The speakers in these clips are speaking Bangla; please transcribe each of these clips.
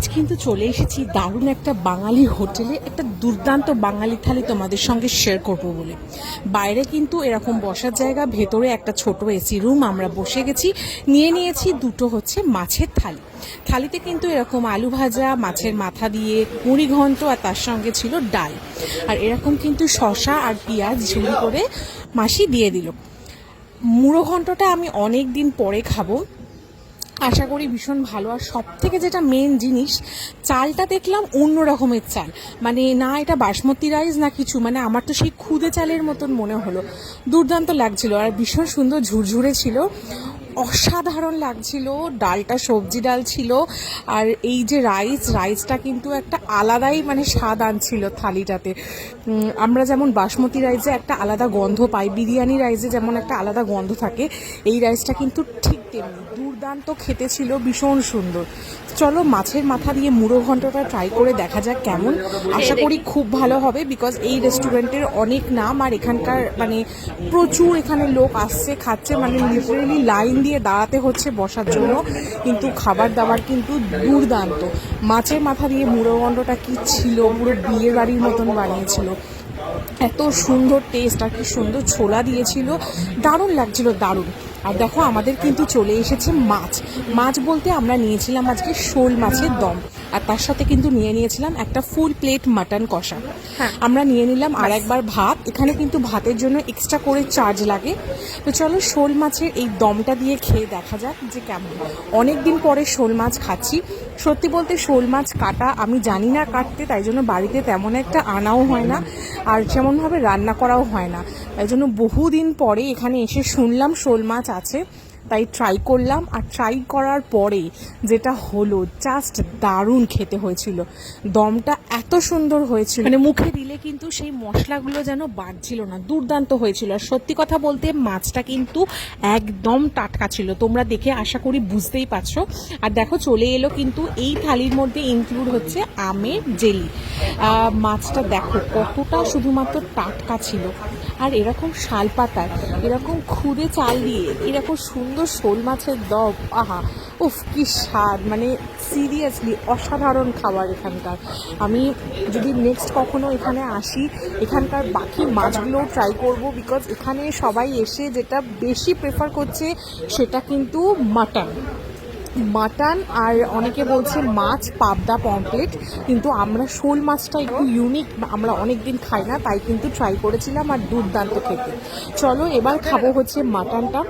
আজ কিন্তু চলে এসেছি দারুণ একটা বাঙালি হোটেলে, একটা দুর্দান্ত বাঙালি থালি তোমাদের সঙ্গে শেয়ার করব বলে। বাইরে কিন্তু এরকম বসার জায়গা, ভেতরে একটা ছোট এসি রুম আমরা বসে গেছি। নিয়ে নিয়েছি দুটো হচ্ছে মাছের থালি। থালিতে কিন্তু এরকম আলু ভাজা, মাছের মাথা দিয়ে মুড়ি ঘন্ট, আর তার সঙ্গে ছিল ডাল। আর এরকম কিন্তু শশা আর পেঁয়াজ ঝুড়ি করে মাসি দিয়ে দিল। মুড়ো ঘন্টটা আমি অনেক দিন পরে খাব। আশা করি ভীষণ ভালো। আর সব থেকে যেটা মেন জিনিস, চালটা দেখলাম অন্য রকমের চাল। মানে না এটা বাসমতি রাইস না কিছু মানে আমার তো সেই খুদে চালের মতন মনে হলো। দুর্দান্ত লাগছিল আর ভীষণ সুন্দর ঝুরঝুরে ছিল। অসাধারণ লাগছিল, ডালটা সবজি ডাল ছিল। আর এই যে রাইস রাইসটা কিন্তু একটা আলাদাই মানে স্বাদ আনছিল থালিটাতে। আমরা যেমন বাসমতি রাইসে একটা আলাদা গন্ধ পাই, বিরিয়ানি রাইসে যেমন একটা আলাদা গন্ধ থাকে, এই রাইসটা কিন্তু ঠিক তেমনি দুর্দান্ত খেতে ছিল ভীষণ সুন্দর। চলো মাছের মাথা দিয়ে মুড়ো ঘন্টটা ট্রাই করে দেখা যাক কেমন। আশা করি খুব ভালো হবে বিকজ এই রেস্টুরেন্টের অনেক নাম আর এখানকার মানে প্রচুর এখানে লোক আসছে, খাচ্ছে মানে লিটারেলি লাইন দিয়ে দাঁড়াতে হচ্ছে বসার জন্য। কিন্তু খাবার দাবার কিন্তু দুর্দান্ত। মাছের মাথা দিয়ে মুড়ো ঘন্টটা কি ছিল? পুরো বিয়ের বাড়ির মতন বানিয়েছিল। এত সুন্দর টেস্ট আর কি সুন্দর ছোলা দিয়েছিল। দারুণ লাগছিল, দারুণ। আর দেখো আমাদের কিন্তু চলে এসেছে মাছ। মাছ বলতে আমরা নিয়েছিলাম আজকে শোল মাছের দম। আর তার সাথে কিন্তু নিয়ে নিয়েছিলাম একটা ফুল প্লেট মাটন কষা। আমরা নিয়ে নিলাম আর একবার ভাত। এখানে কিন্তু ভাতের জন্য এক্সট্রা করে চার্জ লাগে। তো চলো শোল মাছের এই দমটা দিয়ে খেয়ে দেখা যাক যে কেমন অনেক দিন পরে শোল মাছ খাচ্ছি। সত্যি বলতে শোল মাছ কাটা আমি জানি না কাটতে, তাই জন্য বাড়িতে তেমন একটা আনাও হয় না আর যেমনভাবে রান্না করাও হয় না। তাই জন্য বহুদিন পরে এখানে এসে শুনলাম শোল মাছ আছে। তাই ট্রাই করলাম আর ট্রাই করার পরে যেটা হলো জাস্ট দারুণ খেতে হয়েছিল। দমটা এত সুন্দর হয়েছিল। মানে মুখে দিলে কিন্তু সেই মশলাগুলো যেন বাড়ছিল না, দুর্দান্ত হয়েছিল। আর সত্যি কথা বলতে মাছটা কিন্তু একদম টাটকা ছিল। তোমরা দেখে আশা করি বুঝতেই পারছ। আর দেখো চলে এলো কিন্তু এই থালির মধ্যে ইনক্লুড হচ্ছে আমের জেলি। মাছটা দেখো কতটা শুধুমাত্র টাটকা ছিল। আর এরকম শাল পাতার এরকম খুদে চাল দিয়ে, এরকম সুন্দর শোল মাছের দম, আহা, উফ, কি স্বাদ মানে সিরিয়াসলি অসাধারণ খাবার এখানকার। আমি যদি নেক্সট কখনো এখানে আসি, এখানকার বাকি মাছগুলোও ট্রাই করব বিকজ এখানে সবাই এসে যেটা বেশি প্রেফার করছে, সেটা কিন্তু মাটন মাটন আর অনেকে বলছে মাছ পাবদা পমপ্লেট কিন্তু আমরা শোল মাছটা একটু ইউনিক আমরা অনেক দিন খাই না, তাই কিন্তু ট্রাই করেছিলাম আর দুর্দান্ত খেতে। চলো এবার খাব হচ্ছে মাটনটা।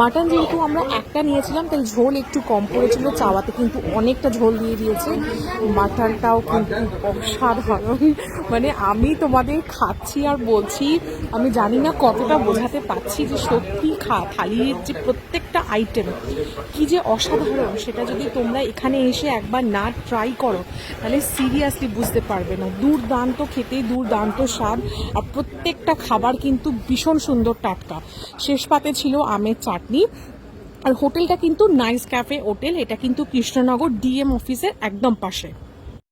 মাটন যেহেতু আমরা একটা নিয়েছিলাম, তাই ঝোল একটু কম পড়েছিল চাওয়াতে কিন্তু অনেকটা ঝোল দিয়ে দিয়েছে। মাটনটাও কিন্তু অসাধারণ। মানে আমি তোমাদের খাচ্ছি আর বলছি, আমি জানি না কতটা বোঝাতে পারছি যে সত্যি খা থালির যে প্রত্যেকটা আইটেম কি যে অসাধারণ। সেটা যদি তোমরা এখানে এসে একবার না ট্রাই করো, তাহলে সিরিয়াসলি বুঝতে পারবে না। দুর্দান্ত খেতে, দুর্দান্ত স্বাদ, আর প্রত্যেকটা খাবার কিন্তু ভীষণ সুন্দর টাটকা। শেষ পাতে ছিল আমের চাটনি। আর হোটেলটা কিন্তু নাইস ক্যাফে হোটেল এটা কিন্তু কৃষ্ণনগর ডিএম অফিসের একদম পাশে।